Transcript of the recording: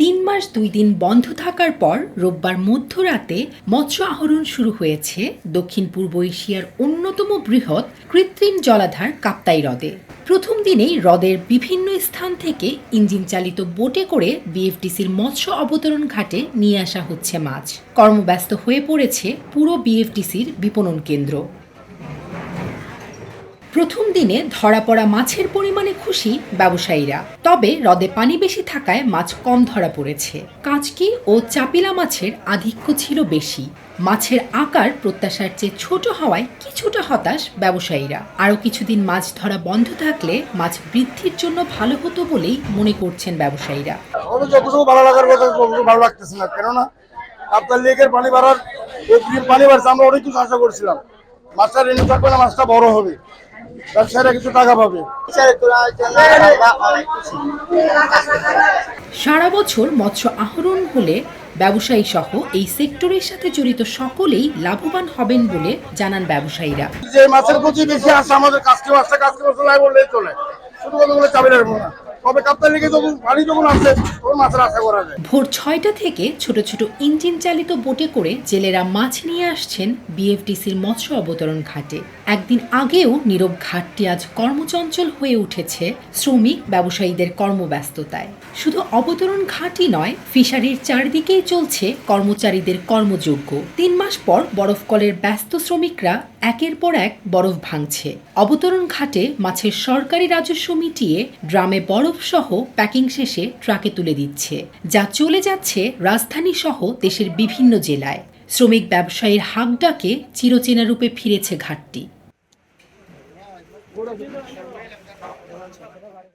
তিন মাস দুই দিন বন্ধ থাকার পর রোববার মধ্যরাতে মৎস্য আহরণ শুরু হয়েছে দক্ষিণ পূর্ব এশিয়ার অন্যতম বৃহৎ কৃত্রিম জলাধার কাপ্তাই হ্রদে। প্রথম দিনেই হ্রদের বিভিন্ন স্থান থেকে ইঞ্জিন চালিত বোটে করে বিএফটিসির মৎস্য অবতরণ ঘাটে নিয়ে আসা হচ্ছে মাছ। কর্মব্যস্ত হয়ে পড়েছে পুরো বিএফটিসির বিপণন কেন্দ্র। প্রথম দিনে ধরা পড়া মাছের পরিমাণে খুশি ব্যবসায়ীরা। তবে হ্রদে পানি বেশি থাকায় মাছ কম ধরা পড়েছে। কাচকি ও চাপিলা মাছের আধিক্য ছিল বেশি। মাছের আকার প্রত্যাশার চেয়ে ছোট হওয়ায় কিছুটা হতাশ ব্যবসায়ীরা। আরও কিছুদিন মাছ ধরা বন্ধ থাকলে মাছ বৃদ্ধির জন্য ভালো হতো বলেই মনে করছেন ব্যবসায়ীরা। আমরা অনেক কিছু আশা করছিলাম। মাছটা বড় হবে। ব্যবসায়ীরা কিছু টাকা পাবে। সারা বছর মৎস্য আহরণ হলে ব্যবসায়ী সহ এই সেক্টরের সাথে জড়িত সকলেই লাভবান হবেন বলে জানান ব্যবসায়ীরা। যে মাছের প্রতি বেশি আসে আমাদের কাস্টমার বললেই চলে। শুধু কথা বলে চাবি রাখব না। তবে কাপ্তার লেগে যখন পানি যখন তখন মাছের আশা করা যায়। ভোর ছয়টা থেকে ছোট ছোট ইঞ্জিন চালিত বোটে করে জেলেরা মাছ নিয়ে আসছেন বিএফডিসির মৎস্য অবতরণ ঘাটে। একদিন আগেও নীরব ঘাটটি আজ কর্মচঞ্চল হয়ে উঠেছে শ্রমিক ব্যবসায়ীদের কর্মব্যস্ততায়। শুধু অবতরণ ঘাটই নয়, ফিশারির চারদিকেই চলছে কর্মচারীদের কর্মযোগ্য তিন মাস পর বরফকলের ব্যস্ত শ্রমিকরা একের পর এক বরফ ভাঙছে। অবতরণ ঘাটে মাছের সরকারি রাজস্ব মিটিয়ে ড্রামে বরফ সহ প্যাকিং শেষে ট্রাকে তুলে দিচ্ছে। যা চলে যাচ্ছে রাজধানী সহ দেশের বিভিন্ন জেলায়। শ্রমিক ব্যবসায়ীর হাক ডাকে চিরচেনা রূপে ফিরেছে ঘাটটি।